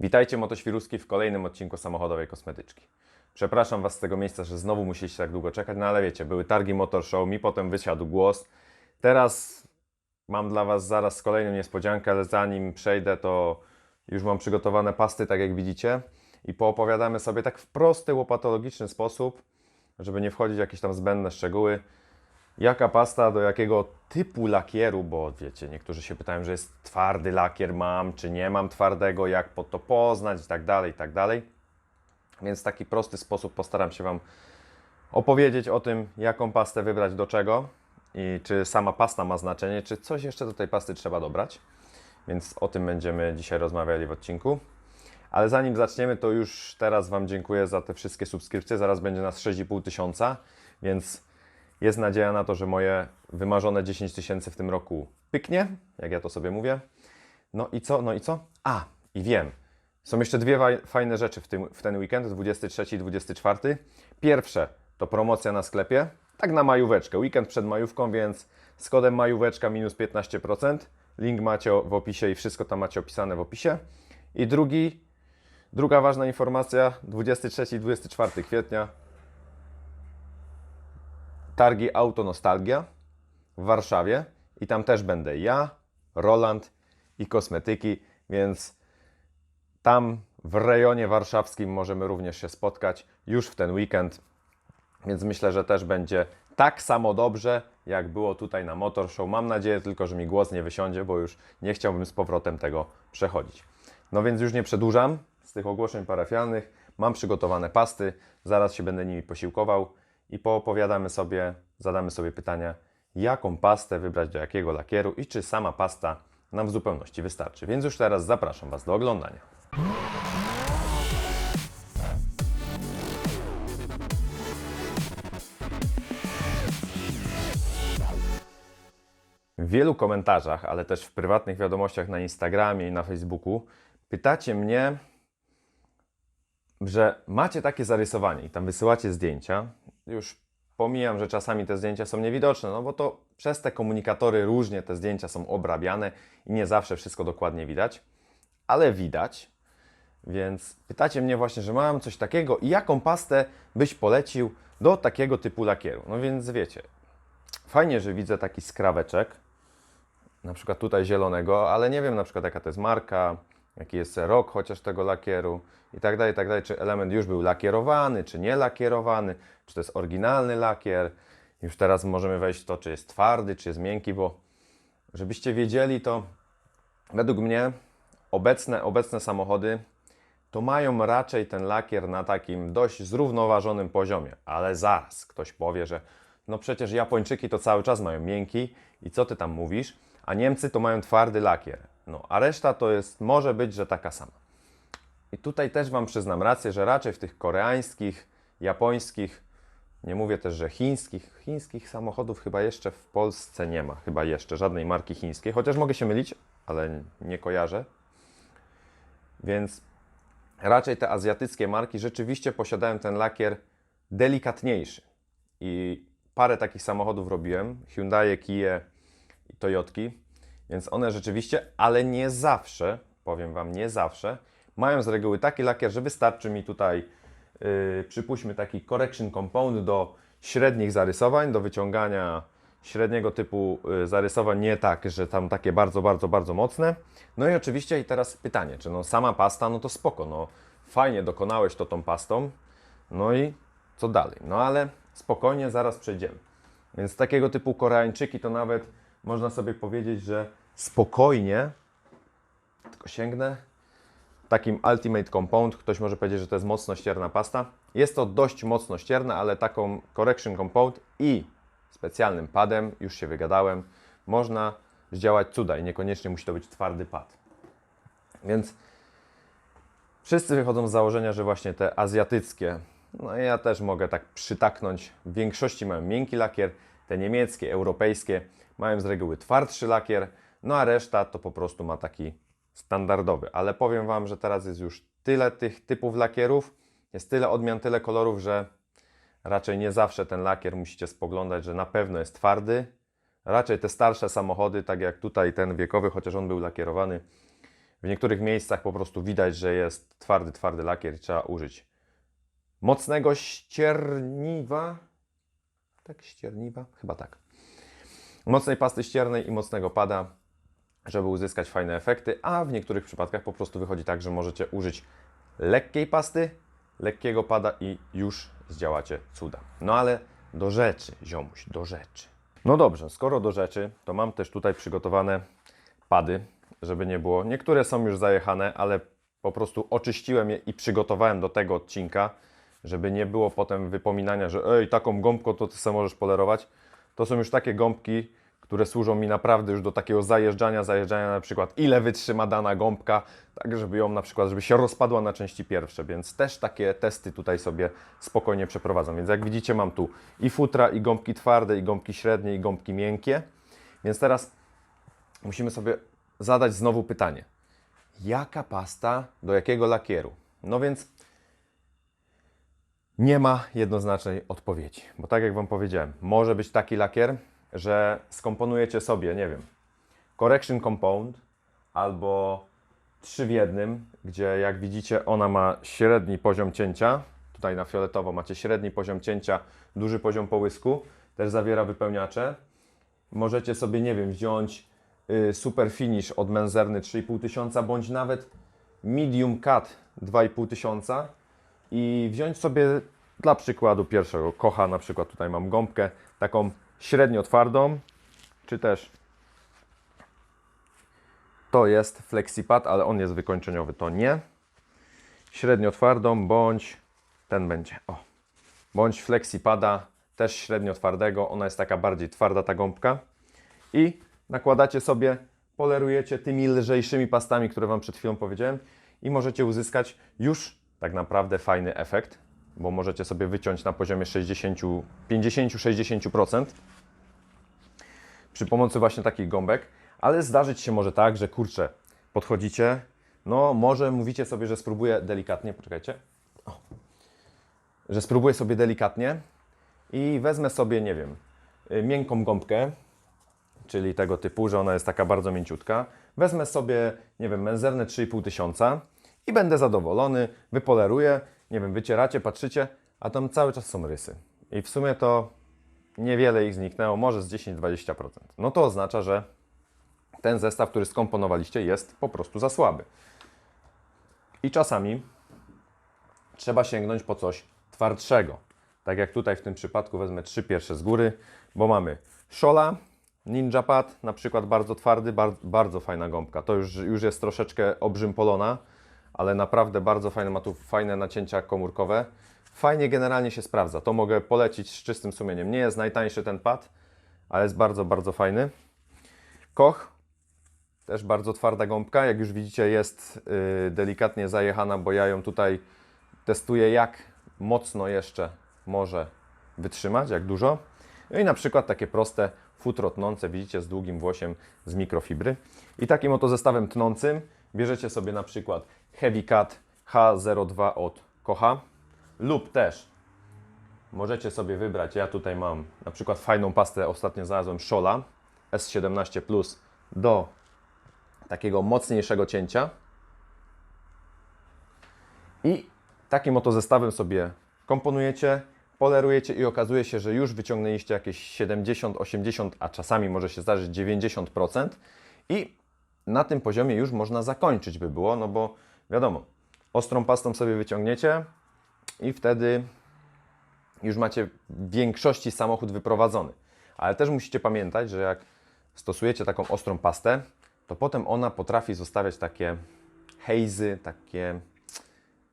Witajcie Motoświruski w kolejnym odcinku samochodowej kosmetyczki. Przepraszam Was z tego miejsca, że znowu musieliście tak długo czekać, no ale wiecie, były targi Motor Show, mi potem wysiadł głos. Teraz mam dla Was zaraz kolejną niespodziankę, ale zanim przejdę, to już mam przygotowane pasty, tak jak widzicie, i poopowiadamy sobie tak w prosty, łopatologiczny sposób, żeby nie wchodzić w jakieś tam zbędne szczegóły, jaka pasta do jakiego typu lakieru, bo wiecie, niektórzy się pytają, że jest twardy lakier mam, czy nie mam twardego, jak po to poznać i tak dalej, i tak dalej. Więc w taki prosty sposób postaram się Wam opowiedzieć o tym, jaką pastę wybrać do czego i czy sama pasta ma znaczenie, czy coś jeszcze do tej pasty trzeba dobrać. Więc o tym będziemy dzisiaj rozmawiali w odcinku. Ale zanim zaczniemy, to już teraz Wam dziękuję za te wszystkie subskrypcje. Zaraz będzie nas 6,5 tysiąca, więc jest nadzieja na to, że moje wymarzone 10 tysięcy w tym roku pyknie, jak ja to sobie mówię. No i co? No i co? A, i wiem. Są jeszcze dwie fajne rzeczy w, tym, w ten weekend, 23 i 24. Pierwsze to promocja na sklepie, tak na majóweczkę, weekend przed majówką, więc z kodem majóweczka minus 15%. Link macie w opisie i wszystko tam macie opisane w opisie. I drugi, druga ważna informacja, 23 i 24 kwietnia targi Auto Nostalgia w Warszawie i tam też będę ja, Roland i kosmetyki, więc tam w rejonie warszawskim możemy również się spotkać już w ten weekend, więc myślę, że też będzie tak samo dobrze, jak było tutaj na Motor Show. Mam nadzieję tylko, że mi głos nie wysiądzie, bo już nie chciałbym z powrotem tego przechodzić. No więc już nie przedłużam z tych ogłoszeń parafialnych. Mam przygotowane pasty, zaraz się będę nimi posiłkował i poopowiadamy sobie, zadamy sobie pytania, jaką pastę wybrać do jakiego lakieru i czy sama pasta nam w zupełności wystarczy. Więc już teraz zapraszam Was do oglądania. W wielu komentarzach, ale też w prywatnych wiadomościach na Instagramie i na Facebooku pytacie mnie, że macie takie zarysowanie i tam wysyłacie zdjęcia. Już pomijam, że czasami te zdjęcia są niewidoczne, no bo to przez te komunikatory różnie te zdjęcia są obrabiane i nie zawsze wszystko dokładnie widać, ale widać. Więc pytacie mnie właśnie, że mam coś takiego i jaką pastę byś polecił do takiego typu lakieru. No więc wiecie, fajnie, że widzę taki skraweczek, na przykład tutaj zielonego, ale nie wiem na przykład jaka to jest marka, jaki jest rok chociaż tego lakieru i tak dalej, i tak dalej, czy element już był lakierowany, czy nie lakierowany, czy to jest oryginalny lakier. Już teraz możemy wejść w to, czy jest twardy, czy jest miękki, bo żebyście wiedzieli, to według mnie obecne, obecne samochody to mają raczej ten lakier na takim dość zrównoważonym poziomie, ale zaraz ktoś powie, że no przecież Japończyki to cały czas mają miękki i co ty tam mówisz, a Niemcy to mają twardy lakier. No, a reszta to jest, może być, że taka sama. I tutaj też Wam przyznam rację, że raczej w tych koreańskich, japońskich, nie mówię też, że chińskich, chińskich samochodów chyba jeszcze w Polsce nie ma, chyba jeszcze żadnej marki chińskiej, chociaż mogę się mylić, ale nie kojarzę. Więc raczej te azjatyckie marki rzeczywiście posiadają ten lakier delikatniejszy. I parę takich samochodów robiłem, Hyundai, Kia i Toyotki, więc one rzeczywiście, ale nie zawsze, powiem Wam, nie zawsze, mają z reguły taki lakier, że wystarczy mi tutaj, yy, przypuśćmy taki correction compound do średnich zarysowań, do wyciągania średniego typu yy, zarysowań, nie tak, że tam takie bardzo, bardzo, bardzo mocne. No i oczywiście i teraz pytanie, czy no sama pasta, no to spoko, no fajnie dokonałeś to tą pastą, no i co dalej? No ale spokojnie, zaraz przejdziemy. Więc takiego typu Koreańczyki to nawet można sobie powiedzieć, że spokojnie, tylko sięgnę, takim Ultimate Compound, ktoś może powiedzieć, że to jest mocno ścierna pasta. Jest to dość mocno ścierna, ale taką Correction Compound i specjalnym padem, już się wygadałem, można zdziałać cuda i niekoniecznie musi to być twardy pad. Więc wszyscy wychodzą z założenia, że właśnie te azjatyckie, no ja też mogę tak przytaknąć, w większości mają miękki lakier, te niemieckie, europejskie mają z reguły twardszy lakier, no a reszta to po prostu ma taki standardowy. Ale powiem Wam, że teraz jest już tyle tych typów lakierów, jest tyle odmian, tyle kolorów, że raczej nie zawsze ten lakier musicie spoglądać, że na pewno jest twardy. Raczej te starsze samochody, tak jak tutaj ten wiekowy, chociaż on był lakierowany, w niektórych miejscach po prostu widać, że jest twardy, twardy lakier i trzeba użyć mocnego ścierniwa. Tak, ścierniwa? Chyba tak. Mocnej pasty ściernej i mocnego pada, żeby uzyskać fajne efekty, a w niektórych przypadkach po prostu wychodzi tak, że możecie użyć lekkiej pasty, lekkiego pada i już zdziałacie cuda. No ale do rzeczy, ziomuś, do rzeczy. No dobrze, skoro do rzeczy, to mam też tutaj przygotowane pady, żeby nie było. Niektóre są już zajechane, ale po prostu oczyściłem je i przygotowałem do tego odcinka, żeby nie było potem wypominania, że ej, taką gąbką to ty sobie możesz polerować. To są już takie gąbki, które służą mi naprawdę już do takiego zajeżdżania, zajeżdżania na przykład ile wytrzyma dana gąbka, tak żeby ją na przykład, żeby się rozpadła na części pierwsze, więc też takie testy tutaj sobie spokojnie przeprowadzam. Więc jak widzicie mam tu i futra, i gąbki twarde, i gąbki średnie, i gąbki miękkie. Więc teraz musimy sobie zadać znowu pytanie. Jaka pasta do jakiego lakieru? No więc nie ma jednoznacznej odpowiedzi, bo tak jak Wam powiedziałem, może być taki lakier, że skomponujecie sobie, nie wiem, correction compound albo trzy w jednym, gdzie jak widzicie ona ma średni poziom cięcia, tutaj na fioletowo macie średni poziom cięcia, duży poziom połysku, też zawiera wypełniacze. Możecie sobie, nie wiem, wziąć y, super finish od Menzerny 3,5 tysiąca, bądź nawet medium cut 2,5 tysiąca i wziąć sobie dla przykładu pierwszego kocha, na przykład tutaj mam gąbkę taką średnio twardą, czy też to jest flexipad, ale on jest wykończeniowy, to nie. Średnio twardą, bądź ten będzie, o, bądź flexipada, też średnio twardego, ona jest taka bardziej twarda ta gąbka. I nakładacie sobie, polerujecie tymi lżejszymi pastami, które Wam przed chwilą powiedziałem i możecie uzyskać już tak naprawdę fajny efekt, bo możecie sobie wyciąć na poziomie 60, 50-60% przy pomocy właśnie takich gąbek, ale zdarzyć się może tak, że kurczę, podchodzicie, no może mówicie sobie, że spróbuję delikatnie, poczekajcie, o, że spróbuję sobie delikatnie i wezmę sobie, nie wiem, y, miękką gąbkę, czyli tego typu, że ona jest taka bardzo mięciutka. Wezmę sobie, nie wiem, menzerne 3,5 tysiąca i będę zadowolony, wypoleruję, nie wiem, wycieracie, patrzycie, a tam cały czas są rysy. I w sumie to niewiele ich zniknęło, może z 10-20%. No to oznacza, że ten zestaw, który skomponowaliście, jest po prostu za słaby. I czasami trzeba sięgnąć po coś twardszego. Tak jak tutaj w tym przypadku wezmę trzy pierwsze z góry, bo mamy Shola, Ninja Pad, na przykład bardzo twardy, bar bardzo fajna gąbka. To już, już jest troszeczkę obrzympolona, ale naprawdę bardzo fajne, ma tu fajne nacięcia komórkowe. Fajnie generalnie się sprawdza. To mogę polecić z czystym sumieniem. Nie jest najtańszy ten pad, ale jest bardzo, bardzo fajny. Koch, też bardzo twarda gąbka. Jak już widzicie, jest yy, delikatnie zajechana, bo ja ją tutaj testuję, jak mocno jeszcze może wytrzymać, jak dużo. No i na przykład takie proste futro tnące, widzicie, z długim włosiem z mikrofibry. I takim oto zestawem tnącym bierzecie sobie na przykład Heavy Cut H02 od Kocha. Lub też możecie sobie wybrać, ja tutaj mam na przykład fajną pastę, ostatnio znalazłem Shola S17 Plus do takiego mocniejszego cięcia. I takim oto zestawem sobie komponujecie, polerujecie i okazuje się, że już wyciągnęliście jakieś 70, 80, a czasami może się zdarzyć 90% i na tym poziomie już można zakończyć by było, no bo wiadomo, ostrą pastą sobie wyciągniecie i wtedy już macie w większości samochód wyprowadzony. Ale też musicie pamiętać, że jak stosujecie taką ostrą pastę, to potem ona potrafi zostawiać takie hejzy, takie,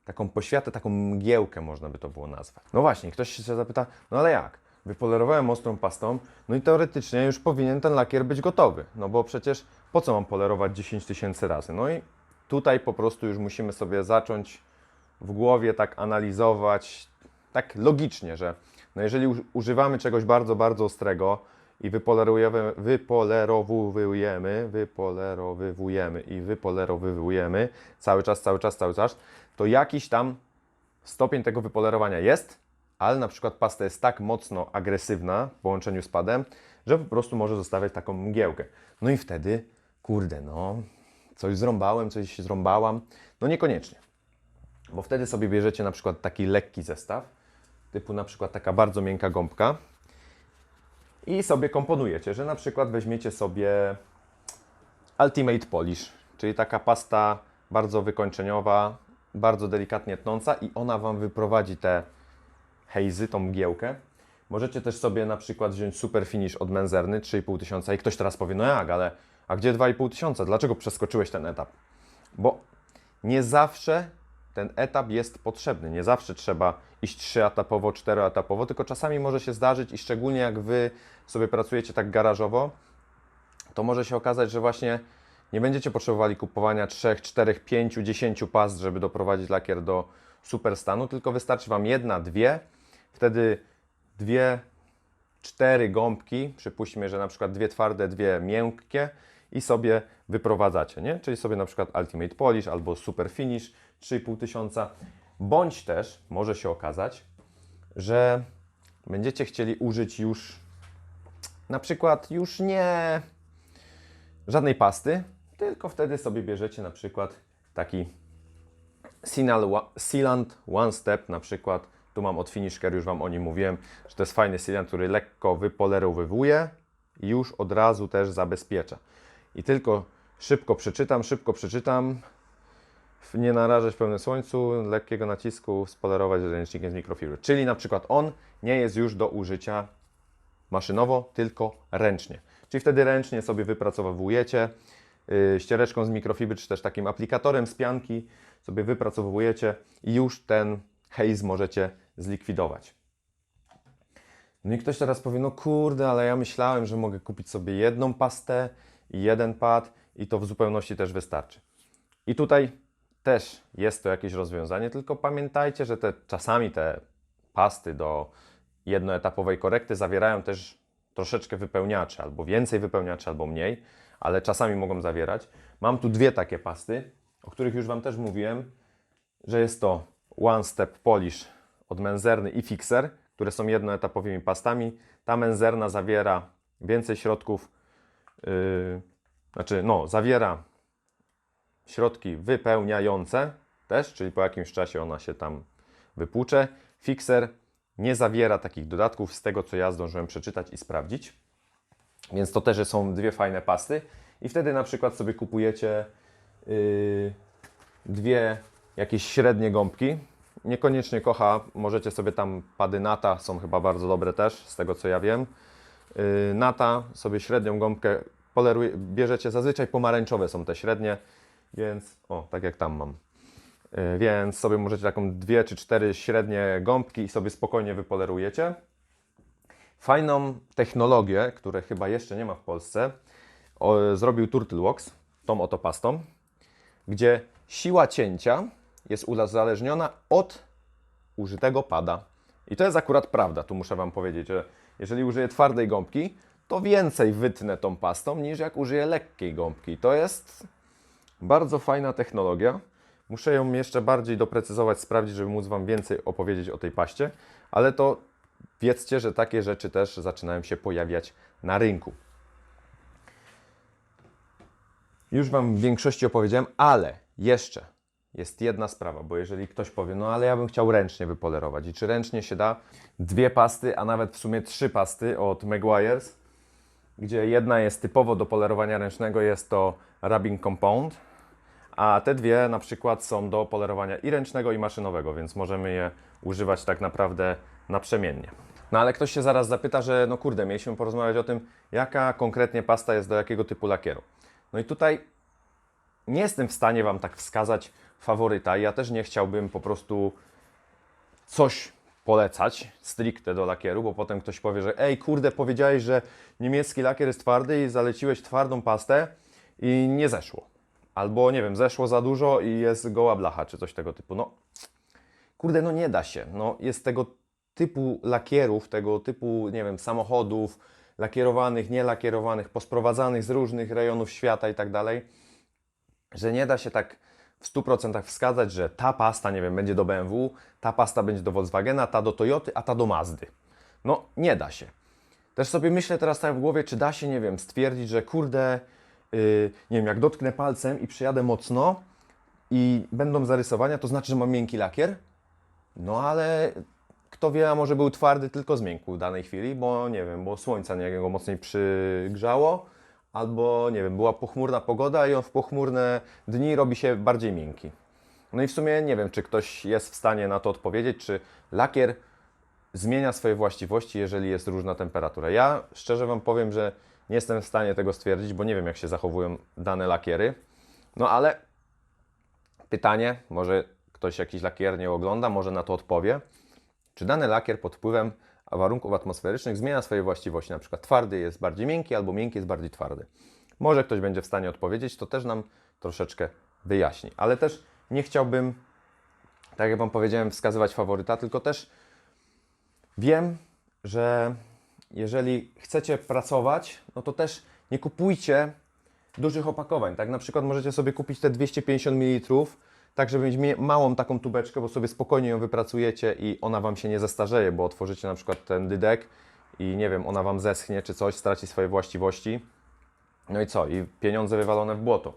taką poświatę, taką mgiełkę można by to było nazwać. No właśnie, ktoś się zapyta, no ale jak? Wypolerowałem ostrą pastą, no i teoretycznie już powinien ten lakier być gotowy, no bo przecież po co mam polerować 10 tysięcy razy? No i tutaj po prostu już musimy sobie zacząć w głowie tak analizować, tak logicznie, że no jeżeli używamy czegoś bardzo, bardzo ostrego i wypolerujemy, wypolerowujemy, wypolerowywujemy i wypolerowywujemy cały czas, cały czas, cały czas, to jakiś tam stopień tego wypolerowania jest, ale na przykład pasta jest tak mocno agresywna w połączeniu z padem, że po prostu może zostawiać taką mgiełkę. No i wtedy, kurde, no, coś zrąbałem, coś zrąbałam. No niekoniecznie. Bo wtedy sobie bierzecie na przykład taki lekki zestaw, typu na przykład taka bardzo miękka gąbka i sobie komponujecie, że na przykład weźmiecie sobie Ultimate Polish, czyli taka pasta bardzo wykończeniowa, bardzo delikatnie tnąca i ona Wam wyprowadzi te hazy, tą mgiełkę. Możecie też sobie na przykład wziąć Super Finish od Menzerny 3,5 tysiąca i ktoś teraz powie, no jak, ale a gdzie 2,5 tysiąca? Dlaczego przeskoczyłeś ten etap? Bo nie zawsze ten etap jest potrzebny. Nie zawsze trzeba iść trzyetapowo, czteroetapowo, tylko czasami może się zdarzyć i szczególnie jak Wy sobie pracujecie tak garażowo, to może się okazać, że właśnie nie będziecie potrzebowali kupowania 3, 4, 5, 10 past, żeby doprowadzić lakier do super stanu, tylko wystarczy Wam jedna, dwie, wtedy dwie, cztery gąbki, przypuśćmy, że na przykład dwie twarde, dwie miękkie i sobie wyprowadzacie, nie? Czyli sobie na przykład Ultimate Polish albo Super Finish 3,5 tysiąca, bądź też może się okazać, że będziecie chcieli użyć już na przykład już nie żadnej pasty, tylko wtedy sobie bierzecie na przykład taki Sealant One Step na przykład. Tu mam od Finishker, już Wam o nim mówiłem, że to jest fajny sealant, który lekko wypolerowywuje i już od razu też zabezpiecza. I tylko szybko przeczytam, szybko przeczytam. Nie narażać w pełnym słońcu, lekkiego nacisku, spolerować ręcznikiem z mikrofibry. Czyli na przykład on nie jest już do użycia maszynowo, tylko ręcznie. Czyli wtedy ręcznie sobie wypracowujecie yy, ściereczką z mikrofibry, czy też takim aplikatorem z pianki sobie wypracowujecie i już ten haze możecie zlikwidować. No i ktoś teraz powie, no kurde, ale ja myślałem, że mogę kupić sobie jedną pastę i jeden pad i to w zupełności też wystarczy. I tutaj też jest to jakieś rozwiązanie, tylko pamiętajcie, że te, czasami te pasty do jednoetapowej korekty zawierają też troszeczkę wypełniaczy, albo więcej wypełniaczy, albo mniej, ale czasami mogą zawierać. Mam tu dwie takie pasty, o których już Wam też mówiłem, że jest to One Step Polish od Menzerny i Fixer, które są jednoetapowymi pastami. Ta Menzerna zawiera więcej środków, yy, znaczy no, zawiera środki wypełniające też, czyli po jakimś czasie ona się tam wypłucze. Fixer nie zawiera takich dodatków z tego, co ja zdążyłem przeczytać i sprawdzić. Więc to też są dwie fajne pasty. I wtedy na przykład sobie kupujecie yy, dwie jakieś średnie gąbki. Niekoniecznie kocha, możecie sobie tam pady Nata, są chyba bardzo dobre też, z tego co ja wiem. Yy, Nata, sobie średnią gąbkę poleruje, bierzecie, zazwyczaj pomarańczowe są te średnie, więc o, tak jak tam mam. Yy, Więc sobie możecie taką dwie czy cztery średnie gąbki i sobie spokojnie wypolerujecie. Fajną technologię, której chyba jeszcze nie ma w Polsce, o, zrobił Turtleworks tą oto pastą, gdzie siła cięcia jest uzależniona od użytego pada. I to jest akurat prawda, tu muszę Wam powiedzieć, że jeżeli użyję twardej gąbki, to więcej wytnę tą pastą niż jak użyję lekkiej gąbki. To jest bardzo fajna technologia. Muszę ją jeszcze bardziej doprecyzować, sprawdzić, żeby móc Wam więcej opowiedzieć o tej paście, ale to wiedzcie, że takie rzeczy też zaczynają się pojawiać na rynku. Już Wam w większości opowiedziałem, ale jeszcze jest jedna sprawa, bo jeżeli ktoś powie, no ale ja bym chciał ręcznie wypolerować i czy ręcznie się da dwie pasty, a nawet w sumie trzy pasty od Meguiar's, gdzie jedna jest typowo do polerowania ręcznego, jest to Rubbing Compound, a te dwie na przykład są do polerowania i ręcznego, i maszynowego, więc możemy je używać tak naprawdę naprzemiennie. No ale ktoś się zaraz zapyta, że no kurde, mieliśmy porozmawiać o tym, jaka konkretnie pasta jest do jakiego typu lakieru. No i tutaj nie jestem w stanie Wam tak wskazać faworyta. Ja też nie chciałbym po prostu coś polecać stricte do lakieru, bo potem ktoś powie, że ej, kurde, powiedziałeś, że niemiecki lakier jest twardy i zaleciłeś twardą pastę i nie zeszło. Albo, nie wiem, zeszło za dużo i jest goła blacha, czy coś tego typu. No, kurde, no nie da się. No, jest tego typu lakierów, tego typu, nie wiem, samochodów, lakierowanych, nielakierowanych, posprowadzanych z różnych rejonów świata i tak dalej, że nie da się tak w 100% wskazać, że ta pasta, nie wiem, będzie do BMW, ta pasta będzie do Volkswagena, ta do Toyoty, a ta do Mazdy. No, nie da się. Też sobie myślę teraz tak w głowie, czy da się, nie wiem, stwierdzić, że kurde, yy, nie wiem, jak dotknę palcem i przyjadę mocno i będą zarysowania, to znaczy, że mam miękki lakier? No ale kto wie, a może był twardy, tylko zmiękł w danej chwili, bo nie wiem, bo słońca nie go mocniej przygrzało, albo nie wiem, była pochmurna pogoda i on w pochmurne dni robi się bardziej miękki. No i w sumie nie wiem, czy ktoś jest w stanie na to odpowiedzieć, czy lakier zmienia swoje właściwości, jeżeli jest różna temperatura. Ja szczerze Wam powiem, że nie jestem w stanie tego stwierdzić, bo nie wiem, jak się zachowują dane lakiery. No ale pytanie, może ktoś jakiś lakier nie ogląda, może na to odpowie. Czy dany lakier pod wpływem warunków atmosferycznych zmienia swoje właściwości? Na przykład twardy jest bardziej miękki, albo miękki jest bardziej twardy. Może ktoś będzie w stanie odpowiedzieć, to też nam troszeczkę wyjaśni. Ale też nie chciałbym, tak jak Wam powiedziałem, wskazywać faworyta, tylko też wiem, że jeżeli chcecie pracować, no to też nie kupujcie dużych opakowań. Tak na przykład możecie sobie kupić te 250 ml, tak żeby mieć mie- małą taką tubeczkę, bo sobie spokojnie ją wypracujecie i ona Wam się nie zestarzeje, bo otworzycie na przykład ten dydek i nie wiem, ona Wam zeschnie czy coś, straci swoje właściwości. No i co? I pieniądze wywalone w błoto.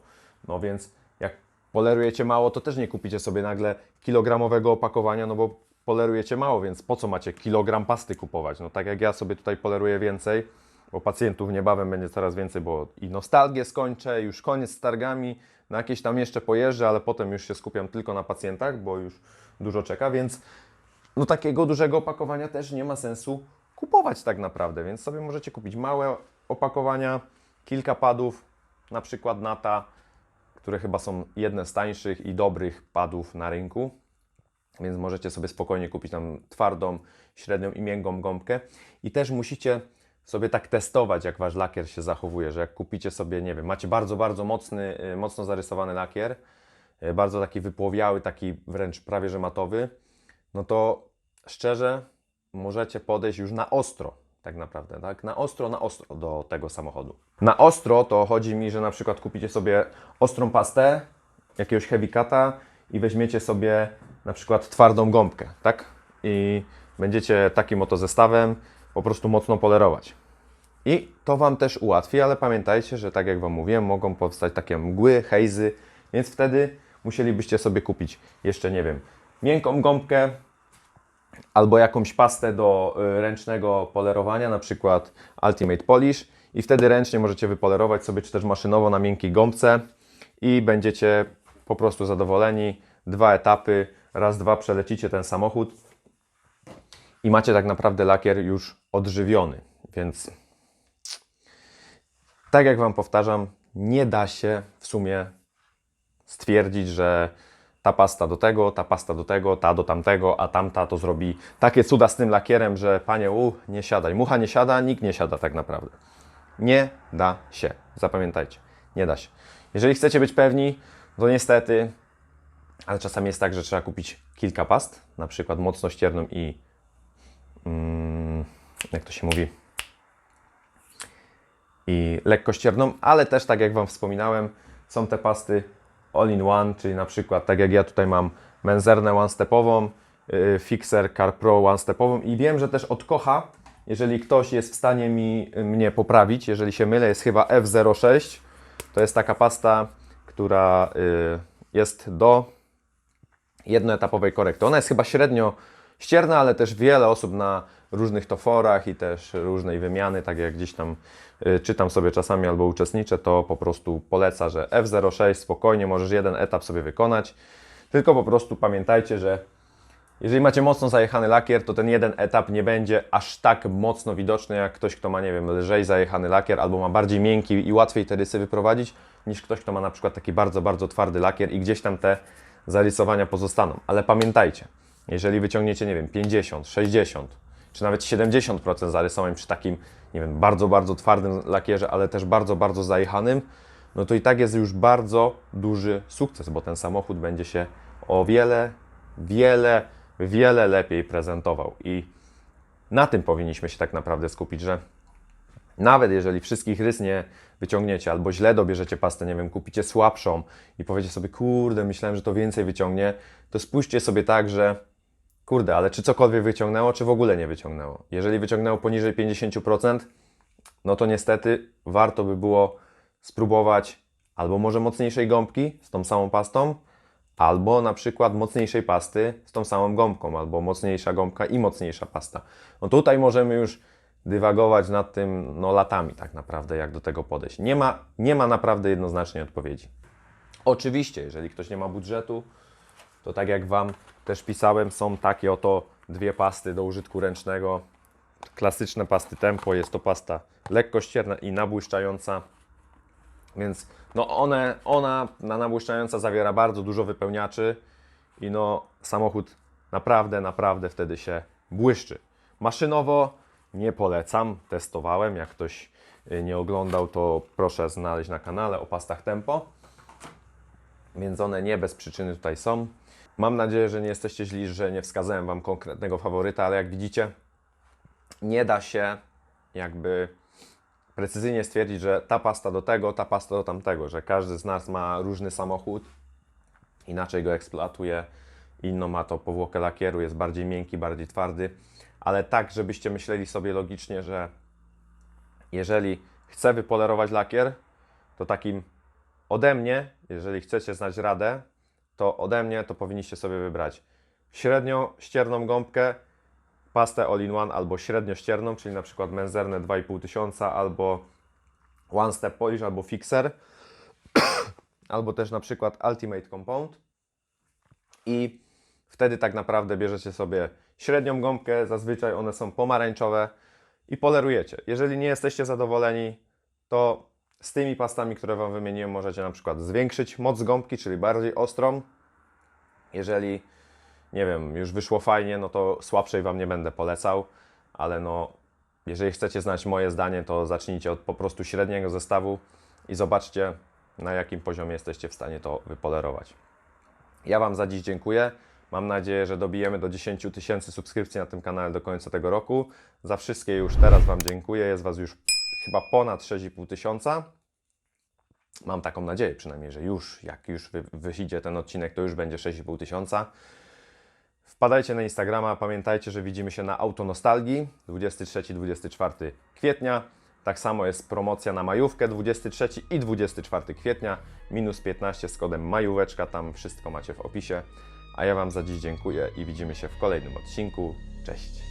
No więc jak polerujecie mało, to też nie kupicie sobie nagle kilogramowego opakowania, no bo polerujecie mało, więc po co macie kilogram pasty kupować? No tak jak ja sobie tutaj poleruję więcej, bo pacjentów niebawem będzie coraz więcej, bo i nostalgię skończę, już koniec z targami, na jakieś tam jeszcze pojeżdżę, ale potem już się skupiam tylko na pacjentach, bo już dużo czeka, więc no takiego dużego opakowania też nie ma sensu kupować tak naprawdę, więc sobie możecie kupić małe opakowania, kilka padów, na przykład Nata, które chyba są jedne z tańszych i dobrych padów na rynku, więc możecie sobie spokojnie kupić tam twardą, średnią i miękką gąbkę. I też musicie sobie tak testować, jak wasz lakier się zachowuje, że jak kupicie sobie, nie wiem, macie bardzo, bardzo mocny, y, mocno zarysowany lakier, y, bardzo taki wypłowiały, taki wręcz prawie że matowy, no to szczerze możecie podejść już na ostro, tak naprawdę, tak? Na ostro, na ostro do tego samochodu. Na ostro to chodzi mi, że na przykład kupicie sobie ostrą pastę, jakiegoś heavy cut'a i weźmiecie sobie na przykład twardą gąbkę, tak? I będziecie takim oto zestawem po prostu mocno polerować. I to Wam też ułatwi, ale pamiętajcie, że tak jak Wam mówiłem, mogą powstać takie mgły, hejzy, więc wtedy musielibyście sobie kupić jeszcze, nie wiem, miękką gąbkę, albo jakąś pastę do y, ręcznego polerowania, na przykład Ultimate Polish i wtedy ręcznie możecie wypolerować sobie, czy też maszynowo na miękkiej gąbce i będziecie po prostu zadowoleni. Dwa etapy, raz, dwa przelecicie ten samochód i macie tak naprawdę lakier już odżywiony, więc tak jak Wam powtarzam, nie da się w sumie stwierdzić, że ta pasta do tego, ta pasta do tego, ta do tamtego, a tamta to zrobi takie cuda z tym lakierem, że panie, u, nie siadaj. Mucha nie siada, nikt nie siada tak naprawdę. Nie da się. Zapamiętajcie, nie da się. Jeżeli chcecie być pewni, to niestety, ale czasami jest tak, że trzeba kupić kilka past, na przykład mocno ścierną i jak to się mówi, i lekkościerną, ale też tak jak Wam wspominałem, są te pasty all-in-one, czyli na przykład tak jak ja tutaj mam menzernę one-stepową, yy, Fixer Car Pro one-stepową i wiem, że też od Kocha, jeżeli ktoś jest w stanie mi, mnie poprawić, jeżeli się mylę, jest chyba F06, to jest taka pasta, która yy, jest do jednoetapowej korekty. Ona jest chyba średnio ścierna, ale też wiele osób na różnych to forach i też różnej wymiany, tak jak gdzieś tam y, czytam sobie czasami albo uczestniczę, to po prostu poleca, że F06 spokojnie możesz jeden etap sobie wykonać, tylko po prostu pamiętajcie, że jeżeli macie mocno zajechany lakier, to ten jeden etap nie będzie aż tak mocno widoczny, jak ktoś, kto ma, nie wiem, lżej zajechany lakier, albo ma bardziej miękki i łatwiej te rysy wyprowadzić, niż ktoś, kto ma na przykład taki bardzo, bardzo twardy lakier i gdzieś tam te zarysowania pozostaną. Ale pamiętajcie, jeżeli wyciągniecie, nie wiem, 50, 60, czy nawet 70% zarysowań przy takim, nie wiem, bardzo, bardzo twardym lakierze, ale też bardzo, bardzo zajechanym, no to i tak jest już bardzo duży sukces, bo ten samochód będzie się o wiele, wiele, wiele lepiej prezentował. I na tym powinniśmy się tak naprawdę skupić, że nawet jeżeli wszystkich rys nie wyciągniecie, albo źle dobierzecie pastę, nie wiem, kupicie słabszą i powiecie sobie, kurde, myślałem, że to więcej wyciągnie, to spójrzcie sobie tak, że kurde, ale czy cokolwiek wyciągnęło, czy w ogóle nie wyciągnęło. Jeżeli wyciągnęło poniżej 50%, no to niestety warto by było spróbować albo może mocniejszej gąbki z tą samą pastą, albo na przykład mocniejszej pasty z tą samą gąbką, albo mocniejsza gąbka i mocniejsza pasta. No tutaj możemy już dywagować nad tym no, latami tak naprawdę, jak do tego podejść. Nie ma, nie ma naprawdę jednoznacznej odpowiedzi. Oczywiście, jeżeli ktoś nie ma budżetu, to tak jak Wam też pisałem, są takie oto dwie pasty do użytku ręcznego. Klasyczne pasty Tempo, jest to pasta lekkościerna i nabłyszczająca. Więc no one, ona na nabłyszczająca zawiera bardzo dużo wypełniaczy i no samochód naprawdę, naprawdę wtedy się błyszczy. Maszynowo nie polecam, testowałem. Jak ktoś y, nie oglądał, to proszę znaleźć na kanale o pastach Tempo. Więc one nie bez przyczyny tutaj są. Mam nadzieję, że nie jesteście źli, że nie wskazałem Wam konkretnego faworyta, ale jak widzicie, nie da się jakby precyzyjnie stwierdzić, że ta pasta do tego, ta pasta do tamtego, że każdy z nas ma różny samochód, inaczej go eksploatuje, inną ma to powłokę lakieru, jest bardziej miękki, bardziej twardy, ale tak, żebyście myśleli sobie logicznie, że jeżeli chcę wypolerować lakier, to takim ode mnie, jeżeli chcecie znać radę, to ode mnie to powinniście sobie wybrać średnio ścierną gąbkę, pastę all-in-one albo średnio ścierną, czyli na przykład menzerne 2,5 tysiąca, albo One Step Polish, albo Fixer, albo też na przykład Ultimate Compound. I wtedy tak naprawdę bierzecie sobie średnią gąbkę, zazwyczaj one są pomarańczowe i polerujecie. Jeżeli nie jesteście zadowoleni, to z tymi pastami, które Wam wymieniłem, możecie na przykład zwiększyć moc gąbki, czyli bardziej ostrą. Jeżeli, nie wiem, już wyszło fajnie, no to słabszej Wam nie będę polecał, ale no, jeżeli chcecie znać moje zdanie, to zacznijcie od po prostu średniego zestawu i zobaczcie, na jakim poziomie jesteście w stanie to wypolerować. Ja Wam za dziś dziękuję. Mam nadzieję, że dobijemy do 10 tysięcy subskrypcji na tym kanale do końca tego roku. Za wszystkie już teraz Wam dziękuję. Jest Was już chyba ponad 6,5 tysiąca. Mam taką nadzieję przynajmniej, że już, jak już wy, wyjdzie ten odcinek, to już będzie 6,5 tysiąca. Wpadajcie na Instagrama, pamiętajcie, że widzimy się na Autonostalgii 23-24 kwietnia. Tak samo jest promocja na majówkę 23 i 24 kwietnia, minus 15 z kodem majóweczka, tam wszystko macie w opisie. A ja Wam za dziś dziękuję i widzimy się w kolejnym odcinku. Cześć!